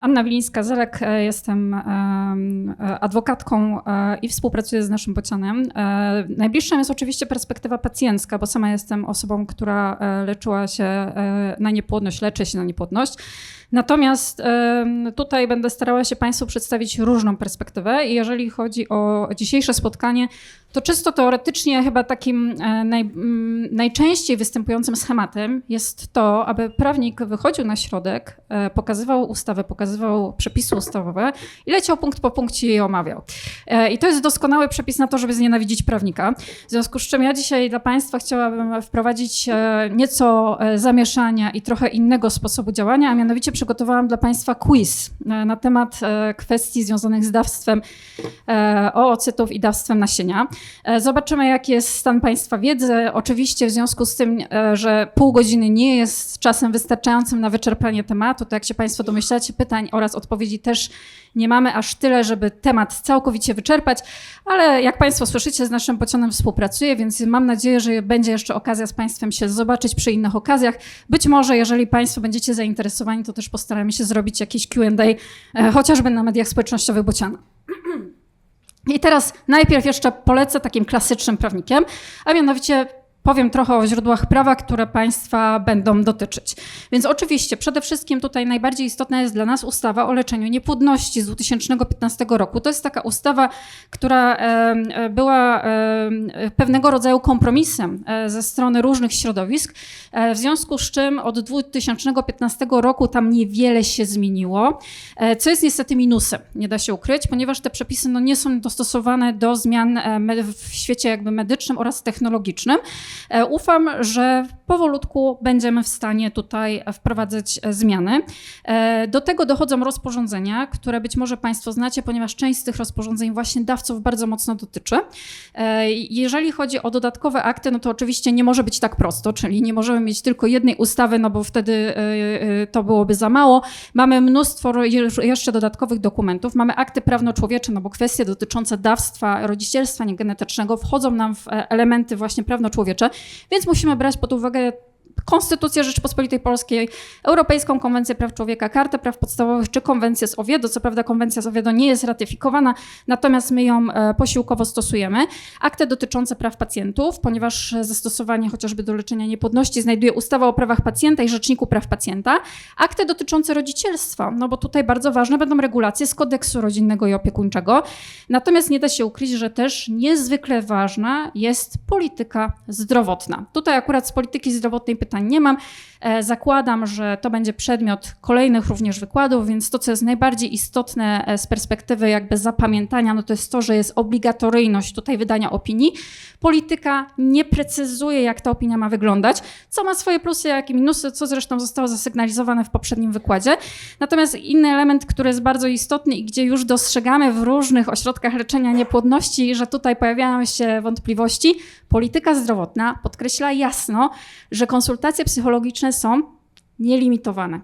Anna Wilińska-Zelek, e, jestem em, e, adwokatką e, i współpracuję z naszym bocianem. Najbliższa jest oczywiście perspektywa pacjencka, bo sama jestem osobą, która leczyła się na niepłodność, leczy się na niepłodność. Natomiast tutaj będę starała się Państwu przedstawić różną perspektywę i jeżeli chodzi o dzisiejsze spotkanie, to czysto teoretycznie chyba takim e, naj, mm, najczęściej występującym schematem jest to, aby prawnik wychodził na środek, e, pokazywał ustawę, pokazywał przepisy ustawowe i leciał punkt po punkcie i je omawiał. E, I to jest doskonały przepis na to, żeby znienawidzić prawnika. W związku z czym ja dzisiaj dla Państwa chciałabym wprowadzić nieco zamieszania i trochę innego sposobu działania, a mianowicie przygotowałam dla Państwa quiz e, na temat e, kwestii związanych z dawstwem e, oocytów i dawstwem nasienia. Zobaczymy, jaki jest stan Państwa wiedzy. Oczywiście w związku z tym, że pół godziny nie jest czasem wystarczającym na wyczerpanie tematu, to jak się Państwo domyślacie, pytań oraz odpowiedzi też nie mamy aż tyle, żeby temat całkowicie wyczerpać, ale jak Państwo słyszycie, z naszym pociągiem współpracuję, więc mam nadzieję, że będzie jeszcze okazja z Państwem się zobaczyć przy innych okazjach. Być może, jeżeli Państwo będziecie zainteresowani, to też postaramy się zrobić jakieś Q&A, e, chociażby na mediach społecznościowych Bociana. I teraz najpierw jeszcze polecę takim klasycznym prawnikiem, a mianowicie powiem trochę o źródłach prawa, które Państwa będą dotyczyć. Więc oczywiście przede wszystkim tutaj najbardziej istotna jest dla nas ustawa o leczeniu niepłodności z 2015 roku. To jest taka ustawa, która e, była e, pewnego rodzaju kompromisem e, ze strony różnych środowisk, w związku z czym od 2015 roku tam niewiele się zmieniło, co jest niestety minusem, nie da się ukryć, ponieważ te przepisy no, nie są dostosowane do zmian w świecie jakby medycznym oraz technologicznym. E, Ufam, że powolutku będziemy w stanie tutaj wprowadzać e, zmiany. E, Do tego dochodzą rozporządzenia, które być może Państwo znacie, ponieważ część z tych rozporządzeń właśnie dawców bardzo mocno dotyczy. Jeżeli chodzi o dodatkowe akty, no to oczywiście nie może być tak prosto, czyli nie możemy mieć tylko jednej ustawy, no bo wtedy to byłoby za mało. Mamy mnóstwo je- jeszcze dodatkowych dokumentów. Mamy akty prawno-człowiecze, no bo kwestie dotyczące dawstwa, rodzicielstwa niegenetycznego wchodzą nam w elementy właśnie prawno-człowiecze, więc musimy brać pod uwagę Konstytucję Rzeczypospolitej Polskiej, Europejską Konwencję Praw Człowieka, Kartę Praw Podstawowych czy Konwencję z Oviedo. Co prawda konwencja z Oviedo nie jest ratyfikowana, natomiast my ją e, posiłkowo stosujemy. Akty dotyczące praw pacjentów, ponieważ zastosowanie chociażby do leczenia niepłodności znajduje ustawa o prawach pacjenta i Rzeczniku Praw Pacjenta. Akty dotyczące rodzicielstwa, no bo tutaj bardzo ważne będą regulacje z kodeksu rodzinnego i opiekuńczego. Natomiast nie da się ukryć, że też niezwykle ważna jest polityka zdrowotna. Tutaj akurat z polityki zdrowotnej pytań nie mam. E, Zakładam, że to będzie przedmiot kolejnych również wykładów, więc to, co jest najbardziej istotne e, z perspektywy jakby zapamiętania, no to jest to, że jest obligatoryjność tutaj wydania opinii. Polityka nie precyzuje, jak ta opinia ma wyglądać, co ma swoje plusy, jak i minusy, co zresztą zostało zasygnalizowane w poprzednim wykładzie. Natomiast inny element, który jest bardzo istotny i gdzie już dostrzegamy w różnych ośrodkach leczenia niepłodności, że tutaj pojawiają się wątpliwości, polityka zdrowotna podkreśla jasno, że konsultacje psychologiczne są nielimitowane.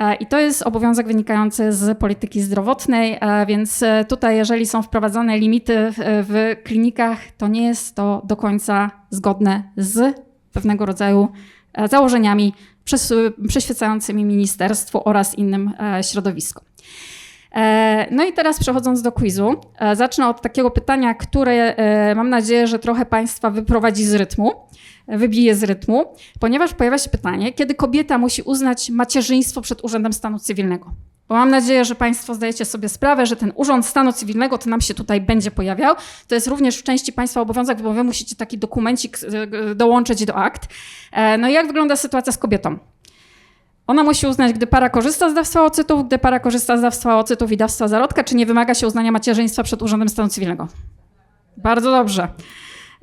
E, I to jest obowiązek wynikający z polityki zdrowotnej, e, więc e, tutaj, jeżeli są wprowadzane limity w, klinikach, to nie jest to do końca zgodne z pewnego rodzaju założeniami przyświecającymi ministerstwu oraz innym środowiskom. E, No i teraz przechodząc do quizu, e, zacznę od takiego pytania, które e, mam nadzieję, że trochę Państwa wyprowadzi z rytmu, wybije z rytmu, ponieważ pojawia się pytanie, kiedy kobieta musi uznać macierzyństwo przed Urzędem Stanu Cywilnego. Bo mam nadzieję, że Państwo zdajecie sobie sprawę, że ten Urząd Stanu Cywilnego to nam się tutaj będzie pojawiał. To jest również w części Państwa obowiązek, bo Wy musicie taki dokumencik dołączyć do akt. No i jak wygląda sytuacja z kobietą? Ona musi uznać, gdy para korzysta z dawstwa ocytów, gdy para korzysta z dawstwa ocytów i dawstwa zarodka, czy nie wymaga się uznania macierzyństwa przed Urzędem Stanu Cywilnego? Bardzo dobrze.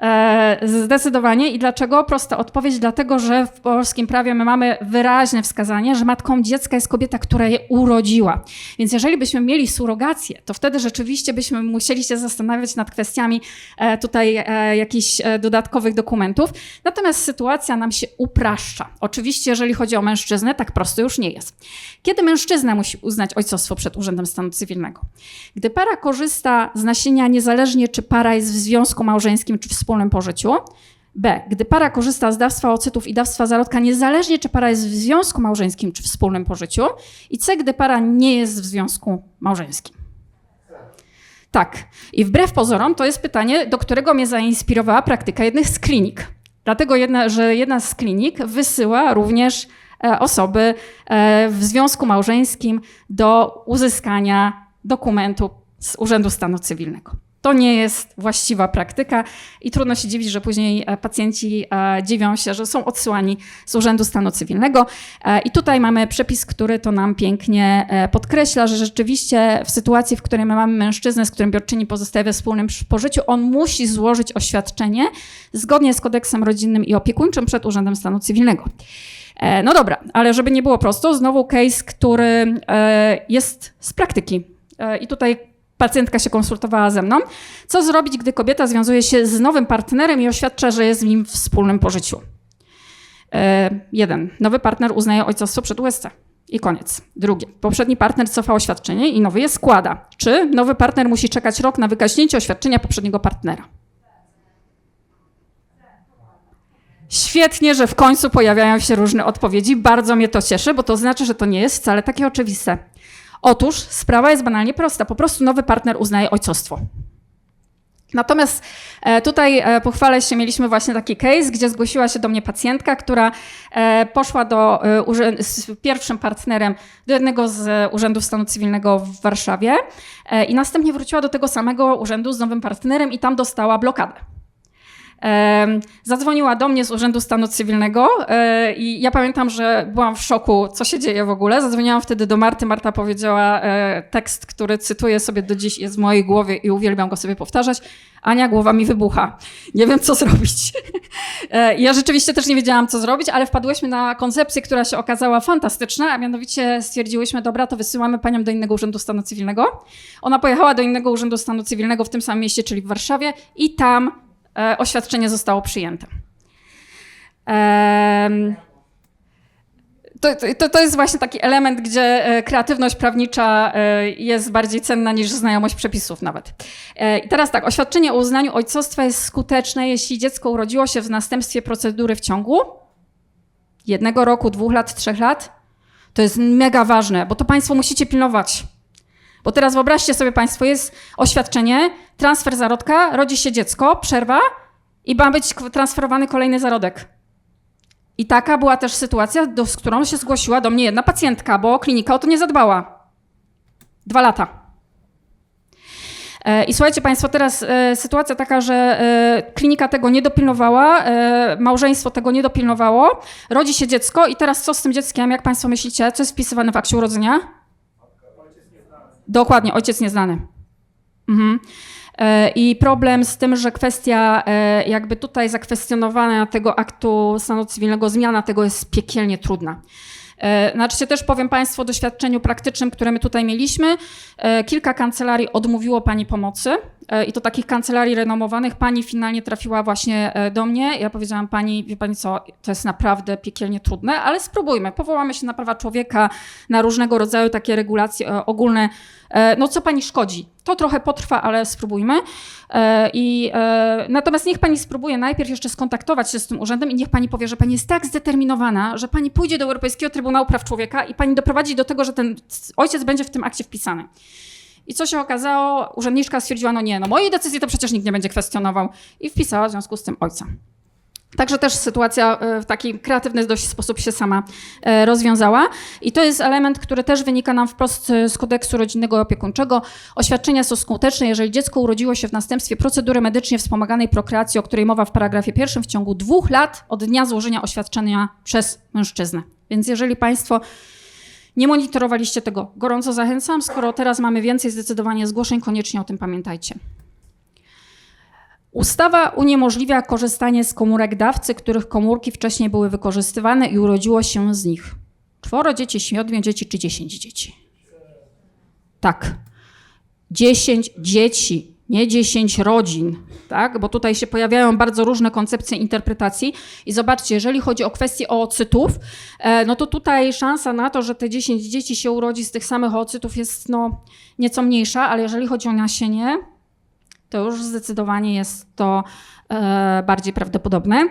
E, Zdecydowanie. I dlaczego? Prosta odpowiedź, dlatego że w polskim prawie my mamy wyraźne wskazanie, że matką dziecka jest kobieta, która je urodziła. Więc jeżeli byśmy mieli surrogację, to wtedy rzeczywiście byśmy musieli się zastanawiać nad kwestiami e, tutaj e, jakichś dodatkowych dokumentów. Natomiast sytuacja nam się upraszcza. Oczywiście, jeżeli chodzi o mężczyznę, tak prosto już nie jest. Kiedy mężczyzna musi uznać ojcostwo przed Urzędem Stanu Cywilnego? Gdy para korzysta z nasienia niezależnie, czy para jest w związku małżeńskim, czy wspólnym pożyciu, B. Gdy para korzysta z dawstwa ocytów i dawstwa zarodka, niezależnie czy para jest w związku małżeńskim czy wspólnym pożyciu. I C. Gdy para nie jest w związku małżeńskim. Tak. I wbrew pozorom to jest pytanie, do którego mnie zainspirowała praktyka jednych z klinik. Dlatego, jedna, że jedna z klinik wysyła również e, osoby e, w związku małżeńskim do uzyskania dokumentu z Urzędu Stanu Cywilnego. To nie jest właściwa praktyka i trudno się dziwić, że później e, pacjenci e, dziwią się, że są odsyłani z Urzędu Stanu Cywilnego. E, I tutaj mamy przepis, który to nam pięknie podkreśla, że rzeczywiście w sytuacji, w której my mamy mężczyznę, z którym biorczyni pozostaje we wspólnym pożyciu, on musi złożyć oświadczenie zgodnie z kodeksem rodzinnym i opiekuńczym przed Urzędem Stanu Cywilnego. No dobra, ale żeby nie było prosto, znowu case, który jest z praktyki. I tutaj pacjentka się konsultowała ze mną. Co zrobić, gdy kobieta związuje się z nowym partnerem i oświadcza, że jest w nim wspólnym pożyciu? E, jeden. Nowy partner uznaje ojcostwo przed USC. I koniec. Drugie. Poprzedni partner cofa oświadczenie i nowy je składa. Czy nowy partner musi czekać rok na wygaśnięcie oświadczenia poprzedniego partnera? Świetnie, że w końcu pojawiają się różne odpowiedzi. Bardzo mnie to cieszy, bo to znaczy, że to nie jest wcale takie oczywiste. Otóż sprawa jest banalnie prosta. Po prostu nowy partner uznaje ojcostwo. Natomiast e, tutaj e, pochwalę się, mieliśmy właśnie taki case, gdzie zgłosiła się do mnie pacjentka, która e, poszła do, z pierwszym partnerem do jednego z urzędów stanu cywilnego w Warszawie i następnie wróciła do tego samego urzędu z nowym partnerem i tam dostała blokadę. Zadzwoniła do mnie z Urzędu Stanu Cywilnego e, i ja pamiętam, że byłam w szoku, co się dzieje w ogóle. Zadzwoniłam wtedy do Marty. Marta powiedziała e, tekst, który cytuję sobie do dziś, jest w mojej głowie i uwielbiam go sobie powtarzać. Ania, głowa mi wybucha. Nie wiem, co zrobić. E, ja rzeczywiście też nie wiedziałam, co zrobić, ale wpadłyśmy na koncepcję, która się okazała fantastyczna, a mianowicie stwierdziłyśmy, dobra, to wysyłamy panią do innego Urzędu Stanu Cywilnego. Ona pojechała do innego Urzędu Stanu Cywilnego w tym samym mieście, czyli w Warszawie i tam oświadczenie zostało przyjęte. To, to, to, jest właśnie taki element, gdzie e, kreatywność prawnicza e, jest bardziej cenna niż znajomość przepisów nawet. I teraz tak, oświadczenie o uznaniu ojcostwa jest skuteczne, jeśli dziecko urodziło się w następstwie procedury w ciągu jednego roku, dwóch lat, trzech lat. To jest mega ważne, bo to Państwo musicie pilnować. Bo teraz wyobraźcie sobie Państwo, jest oświadczenie, transfer zarodka, rodzi się dziecko, przerwa i ma być transferowany kolejny zarodek. I taka była też sytuacja, do, z którą się zgłosiła do mnie jedna pacjentka, bo klinika o to nie zadbała. Dwa lata. E, I słuchajcie Państwo, teraz e, sytuacja taka, że e, klinika tego nie dopilnowała, małżeństwo tego nie dopilnowało, rodzi się dziecko i teraz co z tym dzieckiem, jak Państwo myślicie, co jest wpisywane w akcie urodzenia? Dokładnie, ojciec nieznany. Mhm. E, I problem z tym, że kwestia e, jakby tutaj zakwestionowania tego aktu stanu cywilnego, zmiana tego jest piekielnie trudna. E, znaczy też powiem Państwu o doświadczeniu praktycznym, które my tutaj mieliśmy. Kilka kancelarii odmówiło Pani pomocy i to takich kancelarii renomowanych. Pani finalnie trafiła właśnie do mnie. Ja powiedziałam Pani, wie Pani co, to jest naprawdę piekielnie trudne, ale spróbujmy. Powołamy się na prawa człowieka, na różnego rodzaju takie regulacje ogólne. No co Pani szkodzi? To trochę potrwa, ale spróbujmy. E, I, e, natomiast niech pani spróbuje najpierw jeszcze skontaktować się z tym urzędem i niech pani powie, że pani jest tak zdeterminowana, że pani pójdzie do Europejskiego Trybunału Praw Człowieka i pani doprowadzi do tego, że ten ojciec będzie w tym akcie wpisany. I co się okazało? Urzędniczka stwierdziła, no nie, no mojej decyzji to przecież nikt nie będzie kwestionował i wpisała w związku z tym ojca. Także też sytuacja e, w taki kreatywny dość sposób się sama e, rozwiązała. I to jest element, który też wynika nam wprost z kodeksu rodzinnego i opiekuńczego. Oświadczenia są skuteczne, jeżeli dziecko urodziło się w następstwie procedury medycznie wspomaganej prokreacji, o której mowa w paragrafie pierwszym, w ciągu dwóch lat od dnia złożenia oświadczenia przez mężczyznę. Więc jeżeli Państwo nie monitorowaliście tego, gorąco zachęcam. Skoro teraz mamy więcej zdecydowanie zgłoszeń, koniecznie o tym pamiętajcie. Ustawa uniemożliwia korzystanie z komórek dawcy, których komórki wcześniej były wykorzystywane i urodziło się z nich czworo dzieci, siedmiu dzieci czy dziesięć dzieci. Tak. Dziesięć dzieci, nie dziesięć rodzin, tak? Bo tutaj się pojawiają bardzo różne koncepcje interpretacji. I zobaczcie, jeżeli chodzi o kwestię oocytów, e, no to tutaj szansa na to, że te dziesięć dzieci się urodzi z tych samych oocytów jest no, nieco mniejsza, ale jeżeli chodzi o nasienie, to już zdecydowanie jest to bardziej prawdopodobne.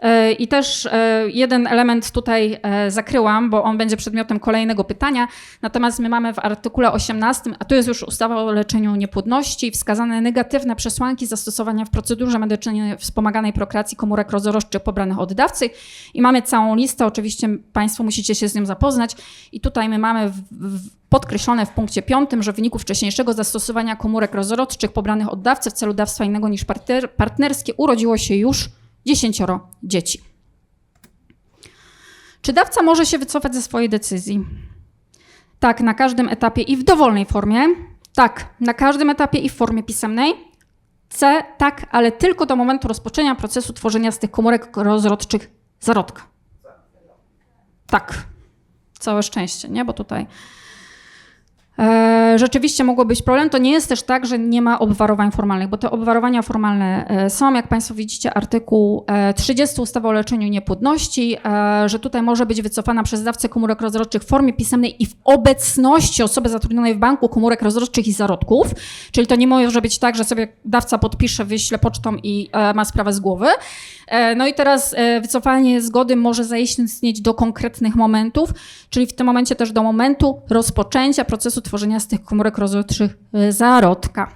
E, I też e, jeden element tutaj e, zakryłam, bo on będzie przedmiotem kolejnego pytania. Natomiast my mamy w artykule 18, a tu jest już ustawa o leczeniu niepłodności, wskazane negatywne przesłanki zastosowania w procedurze medycznej wspomaganej prokreacji komórek rozrodczych pobranych od dawcy. I mamy całą listę, oczywiście Państwo musicie się z nią zapoznać. I tutaj my mamy w, w, podkreślone w punkcie piątym, że w wyniku wcześniejszego zastosowania komórek rozrodczych pobranych od dawcy w celu dawstwa innego niż partner, partnerskie urodziło się już dziesięcioro dzieci. Czy dawca może się wycofać ze swojej decyzji? Tak, na każdym etapie i w dowolnej formie. Tak, na każdym etapie i w formie pisemnej. C, tak, ale tylko do momentu rozpoczęcia procesu tworzenia z tych komórek rozrodczych zarodka. Tak. Całe szczęście, nie? Bo tutaj rzeczywiście mogło być problem. To nie jest też tak, że nie ma obwarowań formalnych, bo te obwarowania formalne e, są, jak Państwo widzicie, artykuł e, 30 ustawy o leczeniu niepłodności, e, że tutaj może być wycofana przez dawcę komórek rozrodczych w formie pisemnej i w obecności osoby zatrudnionej w banku komórek rozrodczych i zarodków. Czyli to nie może być tak, że sobie dawca podpisze, wyśle pocztą i e, ma sprawę z głowy. E, No i teraz e, wycofanie zgody może zaistnieć do konkretnych momentów, czyli w tym momencie też do momentu rozpoczęcia procesu tworzenia z tych komórek rozrodczych e, zarodka.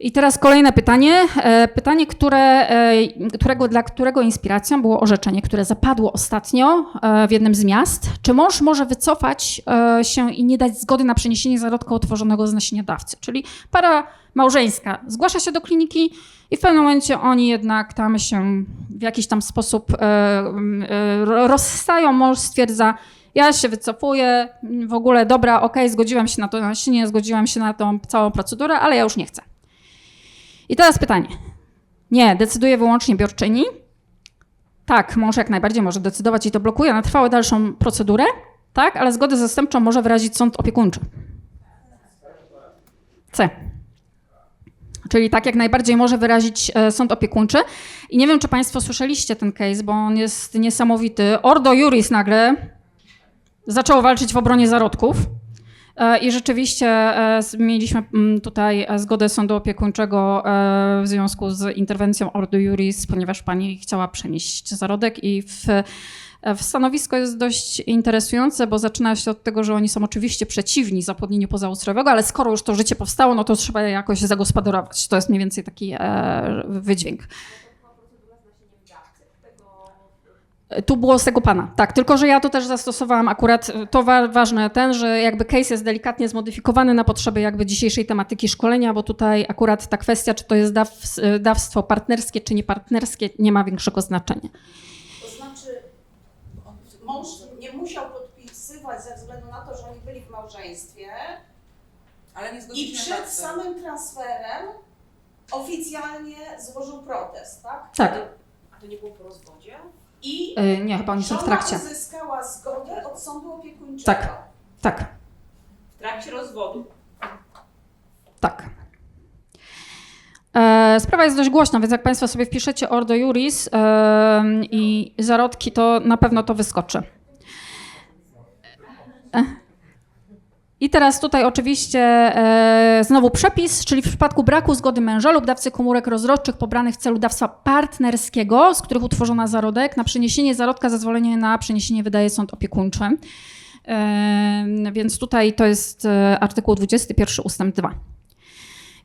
I teraz kolejne pytanie. E, Pytanie, które, e, którego, dla którego inspiracją było orzeczenie, które zapadło ostatnio w jednym z miast. Czy mąż może wycofać się i nie dać zgody na przeniesienie zarodka utworzonego z nasienia dawcy? Czyli para małżeńska zgłasza się do kliniki i w pewnym momencie oni jednak tam się w jakiś tam sposób ro- rozstają. Mąż stwierdza, ja się wycofuję, w ogóle dobra, okej, zgodziłam się na to nasienie, zgodziłam się na tą całą procedurę, ale ja już nie chcę. I teraz pytanie. Nie, decyduje wyłącznie biorczyni. Tak, mąż jak najbardziej może decydować i to blokuje na trwałą dalszą procedurę, tak, ale zgodę zastępczą może wyrazić sąd opiekuńczy. C. Czyli tak jak najbardziej może wyrazić e, sąd opiekuńczy. I nie wiem, czy Państwo słyszeliście ten case, bo on jest niesamowity. Ordo Juris nagle zaczęło walczyć w obronie zarodków. E, I rzeczywiście e, mieliśmy mm, tutaj e, zgodę sądu opiekuńczego w związku z interwencją Ordo Juris, ponieważ pani chciała przenieść zarodek i w, w stanowisko jest dość interesujące, bo zaczyna się od tego, że oni są oczywiście przeciwni zapłodnieniu pozaustrojowego, ale skoro już to życie powstało, no to trzeba je jakoś zagospodarować. To jest mniej więcej taki wydźwięk. Tu było z tego pana, tak. Tylko, że ja to też zastosowałam akurat, to wa ważne ten, że jakby case jest delikatnie zmodyfikowany na potrzeby jakby dzisiejszej tematyki szkolenia, bo tutaj akurat ta kwestia, czy to jest daw dawstwo partnerskie, czy niepartnerskie, nie ma większego znaczenia. To znaczy, mąż nie musiał podpisywać ze względu na to, że oni byli w małżeństwie Ale nie i przed tak. samym transferem oficjalnie złożył protest, tak? Tak. A to nie było po rozwodzie? I Yy, nie, chyba oni są w trakcie. uzyskała zgodę od sądu opiekuńczego. Tak. Tak, W trakcie rozwodu. tak. E, Sprawa jest dość głośna, więc jak Państwo sobie wpiszecie Ordo Juris e, i zarodki, to na pewno to wyskoczy. E, I teraz tutaj oczywiście e, znowu przepis, czyli w przypadku braku zgody męża lub dawcy komórek rozrodczych pobranych w celu dawstwa partnerskiego, z których utworzono zarodek, na przeniesienie zarodka zezwolenie na przeniesienie wydaje sąd opiekuńczy. E, więc tutaj to jest e, artykuł 21 ustęp 2.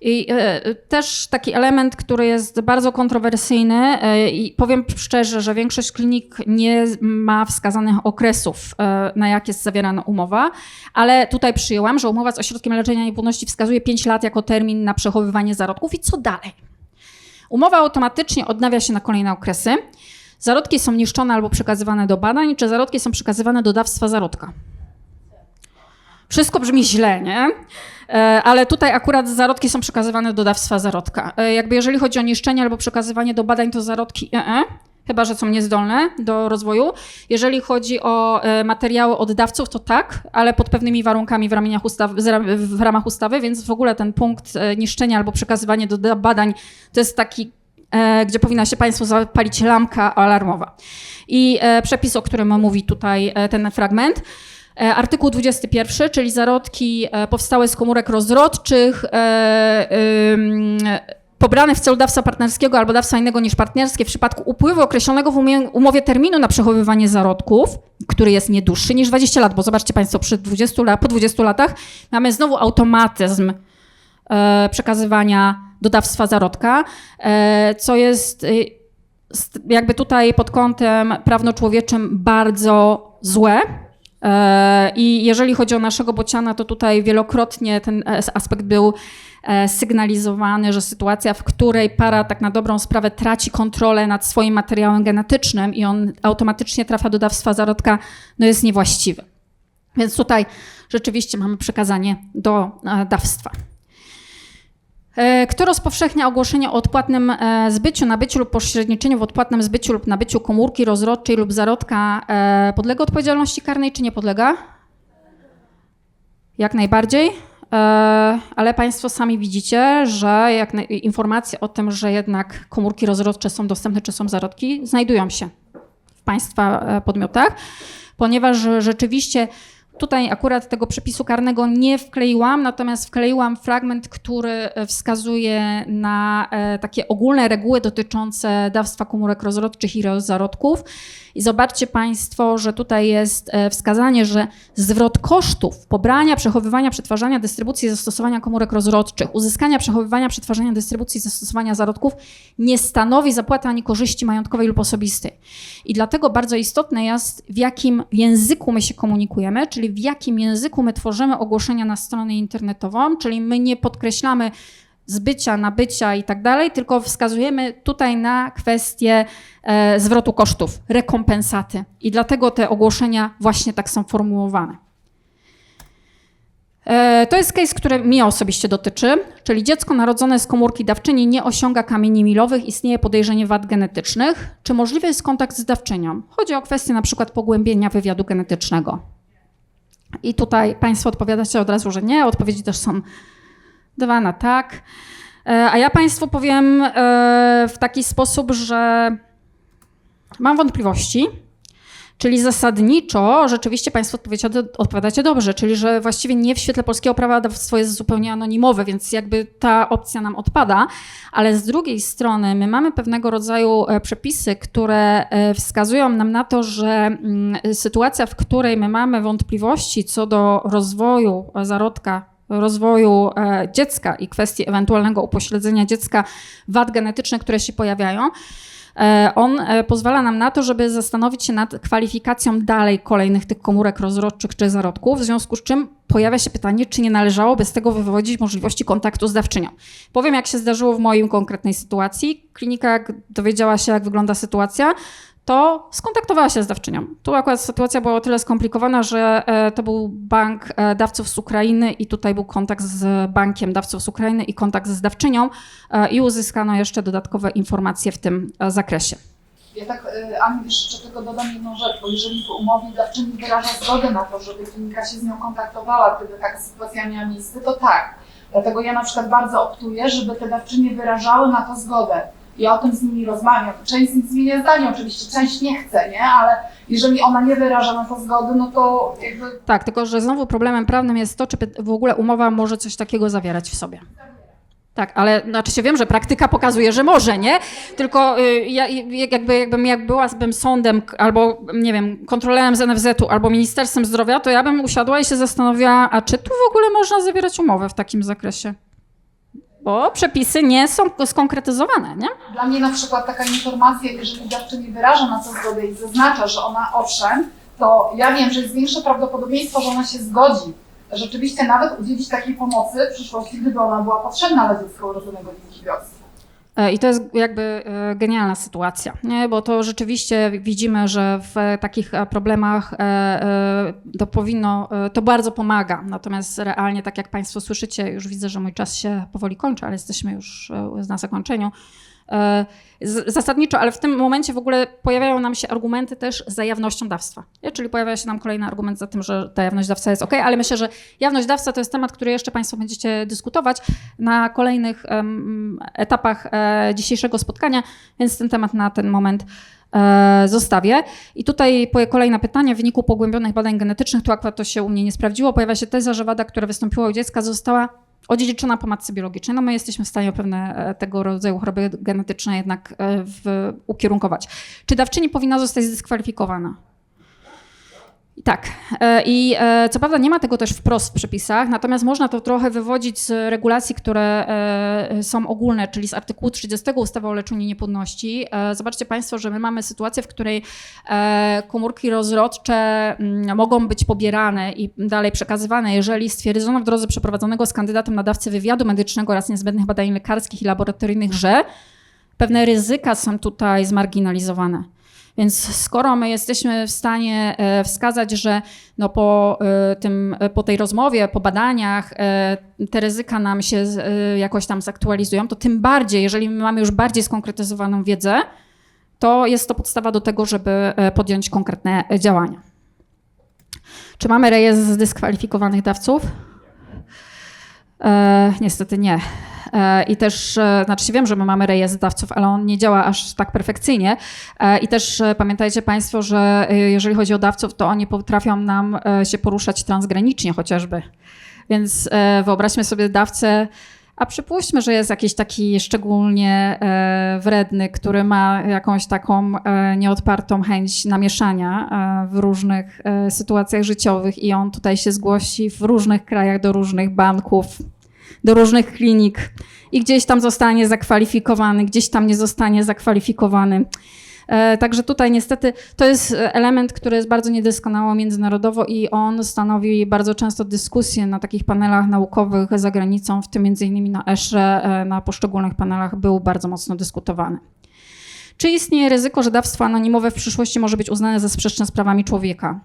I e, też taki element, który jest bardzo kontrowersyjny e, i powiem szczerze, że większość klinik nie ma wskazanych okresów, e, na jak jest zawierana umowa, ale tutaj przyjęłam, że umowa z ośrodkiem leczenia niepłodności wskazuje 5 lat jako termin na przechowywanie zarodków i co dalej? Umowa automatycznie odnawia się na kolejne okresy. Zarodki są niszczone albo przekazywane do badań, czy zarodki są przekazywane do dawstwa zarodka. Wszystko brzmi źle, nie? E, Ale tutaj akurat zarodki są przekazywane do dawstwa zarodka. E, Jakby jeżeli chodzi o niszczenie albo przekazywanie do badań, to zarodki e, e, chyba że są niezdolne do rozwoju. Jeżeli chodzi o materiały od dawców, to tak, ale pod pewnymi warunkami w, ramieniach ustawy, w ramach ustawy, więc w ogóle ten punkt niszczenia albo przekazywanie do da- badań to jest taki, gdzie powinna się Państwu zapalić lampka alarmowa. I przepis, o którym mówi tutaj ten fragment, Artykuł 21, czyli zarodki e, powstałe z komórek rozrodczych, e, ym, pobrany w celu dawstwa partnerskiego albo dawstwa innego niż partnerskie w przypadku upływu określonego w umowie terminu na przechowywanie zarodków, który jest nie dłuższy niż 20 lat, bo zobaczcie Państwo, przy 20 lat, po 20 latach mamy znowu automatyzm e, przekazywania do dawstwa zarodka, e, co jest e, st- jakby tutaj pod kątem prawno-człowieczym bardzo złe. E, I jeżeli chodzi o naszego bociana, to tutaj wielokrotnie ten aspekt był e, sygnalizowany, że sytuacja, w której para tak na dobrą sprawę traci kontrolę nad swoim materiałem genetycznym i on automatycznie trafia do dawstwa zarodka, no jest niewłaściwy. Więc tutaj rzeczywiście mamy przekazanie do e, dawstwa. E, Kto rozpowszechnia ogłoszenie o odpłatnym e, zbyciu, nabyciu lub pośredniczeniu w odpłatnym zbyciu lub nabyciu komórki rozrodczej lub zarodka, e, podlega odpowiedzialności karnej czy nie podlega? Jak najbardziej. Ale Państwo sami widzicie, że jak informacje o tym, że jednak komórki rozrodcze są dostępne czy są zarodki, znajdują się w Państwa podmiotach, ponieważ rzeczywiście Tutaj akurat tego przepisu karnego nie wkleiłam, natomiast wkleiłam fragment, który e, wskazuje na e, takie ogólne reguły dotyczące dawstwa komórek rozrodczych i zarodków. I zobaczcie Państwo, że tutaj jest e, wskazanie, że zwrot kosztów pobrania, przechowywania, przetwarzania, dystrybucji i zastosowania komórek rozrodczych, uzyskania, przechowywania, przetwarzania, dystrybucji i zastosowania zarodków nie stanowi zapłaty ani korzyści majątkowej lub osobistej. I dlatego bardzo istotne jest, w jakim języku my się komunikujemy, czyli w jakim języku my tworzymy ogłoszenia na stronę internetową, czyli my nie podkreślamy zbycia, nabycia i tak dalej, tylko wskazujemy tutaj na kwestię e, zwrotu kosztów, rekompensaty. I dlatego te ogłoszenia właśnie tak są formułowane. E, To jest case, który mnie osobiście dotyczy, czyli dziecko narodzone z komórki dawczyni nie osiąga kamieni milowych, istnieje podejrzenie wad genetycznych. Czy możliwy jest kontakt z dawczynią? Chodzi o kwestię na przykład pogłębienia wywiadu genetycznego. I tutaj Państwo odpowiadacie od razu, że nie. Odpowiedzi też są dwa na tak. E, A ja Państwu powiem e, w taki sposób, że mam wątpliwości. Czyli zasadniczo rzeczywiście Państwo odpowiadacie, dobrze, czyli że właściwie nie w świetle polskiego prawa dawstwo jest zupełnie anonimowe, więc jakby ta opcja nam odpada, ale z drugiej strony my mamy pewnego rodzaju e, przepisy, które e, wskazują nam na to, że mm, sytuacja, w której my mamy wątpliwości co do rozwoju zarodka rozwoju e, dziecka i kwestii ewentualnego upośledzenia dziecka, wad genetycznych, które się pojawiają, on e, pozwala nam na to, żeby zastanowić się nad kwalifikacją dalej kolejnych tych komórek rozrodczych czy zarodków, w związku z czym pojawia się pytanie, czy nie należałoby z tego wywodzić możliwości kontaktu z dawczynią. Powiem, jak się zdarzyło w mojej konkretnej sytuacji. Klinika, dowiedziała się, jak wygląda sytuacja, to skontaktowała się z dawczynią. Tu akurat sytuacja była o tyle skomplikowana, że e, to był bank e, dawców z Ukrainy i tutaj był kontakt z bankiem dawców z Ukrainy i kontakt z dawczynią e, i uzyskano jeszcze dodatkowe informacje w tym zakresie. Ja tak, Ani, jeszcze tylko dodam jedną rzecz, bo jeżeli w umowie dawczyni wyraża zgodę na to, żeby klinika się z nią kontaktowała, gdyby taka sytuacja miała miejsce, to tak. Dlatego ja na przykład bardzo optuję, żeby te dawczynie wyrażały na to zgodę. Ja o tym z nimi rozmawiam. Część z nich zmienia zdanie oczywiście, część nie chce, nie? Ale jeżeli ona nie wyraża na to zgody, no to jakby Tak, tylko że znowu problemem prawnym jest to, czy w ogóle umowa może coś takiego zawierać w sobie. Tak, ale znaczy się wiem, że praktyka pokazuje, że może, nie? Tylko y, ja jakby, jakbym jak byłabym sądem albo, nie wiem, kontrolerem z NFZ-u albo Ministerstwem Zdrowia, to ja bym usiadła i się zastanowiła, a czy tu w ogóle można zawierać umowę w takim zakresie? Bo przepisy nie są skonkretyzowane, nie? Dla mnie na przykład taka informacja, jeżeli dawczyni wyraża na to zgodę i zaznacza, że ona owszem, to ja wiem, że jest większe prawdopodobieństwo, że ona się zgodzi rzeczywiście nawet udzielić takiej pomocy w przyszłości, gdyby ona była potrzebna dla dziecka urodzonego w inkubacji. E, I to jest jakby e, genialna sytuacja, nie? bo to rzeczywiście widzimy, że w takich e, problemach to powinno, to bardzo pomaga. Natomiast realnie, tak jak Państwo słyszycie, już widzę, że mój czas się powoli kończy, ale jesteśmy już na zakończeniu. E, Zasadniczo, ale w tym momencie w ogóle pojawiają nam się argumenty też za jawnością dawstwa. Czyli pojawia się nam kolejny argument za tym, że ta jawność dawca jest ok, ale myślę, że jawność dawca to jest temat, który jeszcze Państwo będziecie dyskutować na kolejnych etapach e, dzisiejszego spotkania, więc ten temat na ten moment e, zostawię. I tutaj kolejne pytanie. W wyniku pogłębionych badań genetycznych, tu akurat to się u mnie nie sprawdziło, pojawia się teza, że wada, która wystąpiła u dziecka, została odziedziczona po matce biologicznej. No my jesteśmy w stanie pewne e, tego rodzaju choroby genetyczne jednak e, w, ukierunkować. Czy dawczyni powinna zostać zdyskwalifikowana? Tak. E, I e, co prawda nie ma tego też wprost w przepisach, natomiast można to trochę wywodzić z regulacji, które e, są ogólne, czyli z artykułu 30 ustawy o leczeniu niepłodności. Zobaczcie Państwo, że my mamy sytuację, w której komórki rozrodcze mm, mogą być pobierane i dalej przekazywane, jeżeli stwierdzono w drodze przeprowadzonego z kandydatem na dawcę wywiadu medycznego oraz niezbędnych badań lekarskich i laboratoryjnych, że pewne ryzyka są tutaj zmarginalizowane. Więc skoro my jesteśmy w stanie e, wskazać, że no po, e, tym, e, po tej rozmowie, po badaniach te ryzyka nam się jakoś tam zaktualizują, to tym bardziej, jeżeli my mamy już bardziej skonkretyzowaną wiedzę, to jest to podstawa do tego, żeby podjąć konkretne działania. Czy mamy rejestr zdyskwalifikowanych dawców? E, niestety nie. E, I też, e, znaczy wiem, że my mamy rejestr dawców, ale on nie działa aż tak perfekcyjnie. E, I też pamiętajcie Państwo, że jeżeli chodzi o dawców, to oni potrafią nam się poruszać transgranicznie chociażby. Więc wyobraźmy sobie dawcę, a przypuśćmy, że jest jakiś taki szczególnie wredny, który ma jakąś taką nieodpartą chęć namieszania w różnych sytuacjach życiowych i on tutaj się zgłosi w różnych krajach do różnych banków, do różnych klinik i gdzieś tam zostanie zakwalifikowany, gdzieś tam nie zostanie zakwalifikowany. E, Także tutaj niestety to jest element, który jest bardzo niedoskonały międzynarodowo i on stanowi bardzo często dyskusje na takich panelach naukowych za granicą, w tym między innymi na ESHRE, e, na poszczególnych panelach był bardzo mocno dyskutowany. Czy istnieje ryzyko, że dawstwo anonimowe w przyszłości może być uznane za sprzeczne z prawami człowieka?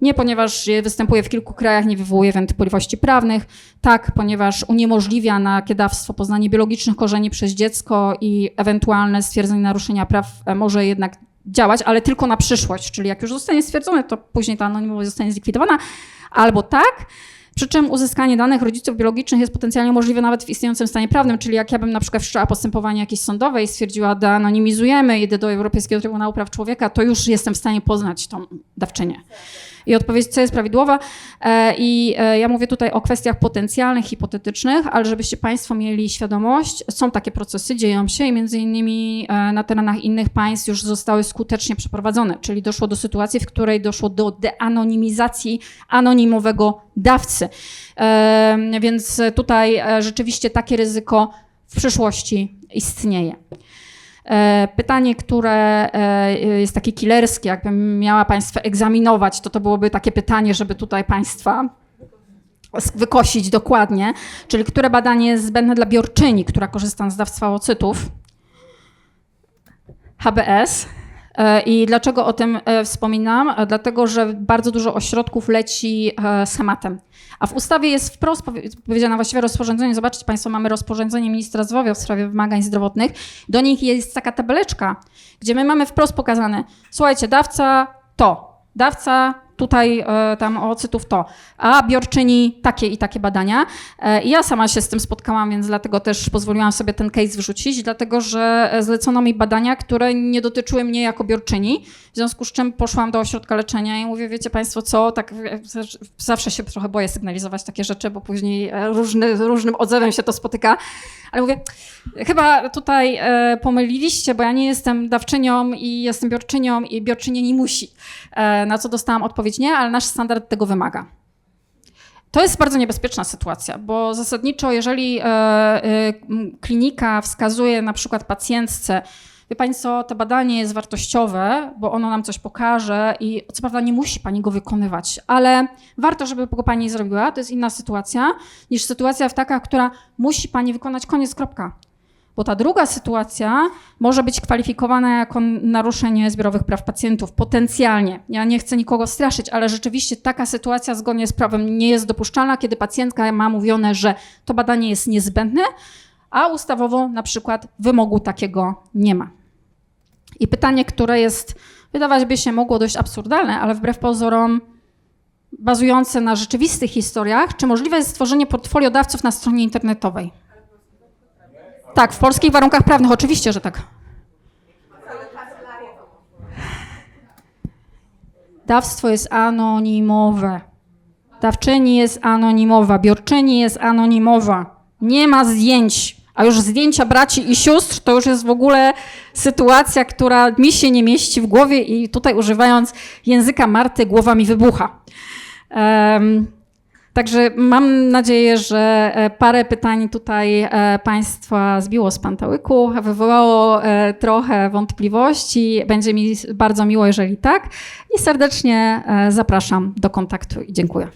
Nie, ponieważ je występuje w kilku krajach, nie wywołuje wątpliwości prawnych. Tak, ponieważ uniemożliwia na dawstwo poznanie biologicznych korzeni przez dziecko i ewentualne stwierdzenie naruszenia praw e, może jednak działać, ale tylko na przyszłość. Czyli jak już zostanie stwierdzone, to później ta anonimowość zostanie zlikwidowana. Albo tak, przy czym uzyskanie danych rodziców biologicznych jest potencjalnie możliwe nawet w istniejącym stanie prawnym, czyli jak ja bym na przykład wszczęła postępowanie jakieś sądowe i stwierdziła, deanonimizujemy, idę do Europejskiego Trybunału Praw Człowieka, to już jestem w stanie poznać tą dawczynię. I odpowiedzieć, co jest prawidłowa. E, I e, ja mówię tutaj o kwestiach potencjalnych, hipotetycznych, ale żebyście Państwo mieli świadomość, są takie procesy, dzieją się i między innymi e, na terenach innych państw już zostały skutecznie przeprowadzone, czyli doszło do sytuacji, w której doszło do deanonimizacji anonimowego dawcy. Więc tutaj rzeczywiście takie ryzyko w przyszłości istnieje. E, Pytanie, które e, jest takie killerskie, jakbym miała Państwa egzaminować, to to byłoby takie pytanie, żeby tutaj Państwa wykosić dokładnie, czyli które badanie jest zbędne dla biorczyni, która korzysta z dawstwa ocytów, HBS. E, I dlaczego o tym e, wspominam? E, Dlatego, że bardzo dużo ośrodków leci schematem. A w ustawie jest wprost powie- powiedziane właściwe rozporządzenie. Zobaczcie Państwo, mamy rozporządzenie ministra zdrowia w sprawie wymagań zdrowotnych. Do nich jest taka tabeleczka, gdzie my mamy wprost pokazane, słuchajcie, dawca to, dawca tutaj e, tam oocytów to, a biorczyni takie i takie badania. E, I ja sama się z tym spotkałam, więc dlatego też pozwoliłam sobie ten case wrzucić, dlatego że e, zlecono mi badania, które nie dotyczyły mnie jako biorczyni, w związku z czym poszłam do ośrodka leczenia i mówię, wiecie Państwo co, tak zawsze się trochę boję sygnalizować takie rzeczy, bo później różny, różnym odzewem się to spotyka, ale mówię, chyba tutaj pomyliliście, bo ja nie jestem dawczynią i jestem biorczynią i biorczynie nie musi. Na co dostałam odpowiedź nie, ale nasz standard tego wymaga. To jest bardzo niebezpieczna sytuacja, bo zasadniczo, jeżeli e, e, klinika wskazuje na przykład pacjentce, wie pani co, to badanie jest wartościowe, bo ono nam coś pokaże i co prawda nie musi pani go wykonywać, ale warto, żeby go pani zrobiła, to jest inna sytuacja niż sytuacja w taka, która musi pani wykonać koniec, kropka. Bo ta druga sytuacja może być kwalifikowana jako naruszenie zbiorowych praw pacjentów, potencjalnie. Ja nie chcę nikogo straszyć, ale rzeczywiście taka sytuacja zgodnie z prawem nie jest dopuszczalna, kiedy pacjentka ma mówione, że to badanie jest niezbędne, a ustawowo na przykład wymogu takiego nie ma. I pytanie, które jest, wydawać by się mogło dość absurdalne, ale wbrew pozorom bazujące na rzeczywistych historiach, czy możliwe jest stworzenie portfolio dawców na stronie internetowej? Tak, w polskich warunkach prawnych, oczywiście, że tak. Dawstwo jest anonimowe. Dawczyni jest anonimowa, biorczyni jest anonimowa. Nie ma zdjęć. A już zdjęcia braci i sióstr to już jest w ogóle sytuacja, która mi się nie mieści w głowie i tutaj używając języka Marty, głowa mi wybucha. Em, Także mam nadzieję, że e, parę pytań tutaj e, Państwa zbiło z pantałyku, wywołało e, trochę wątpliwości. Będzie mi bardzo miło, jeżeli tak. I serdecznie zapraszam do kontaktu i dziękuję.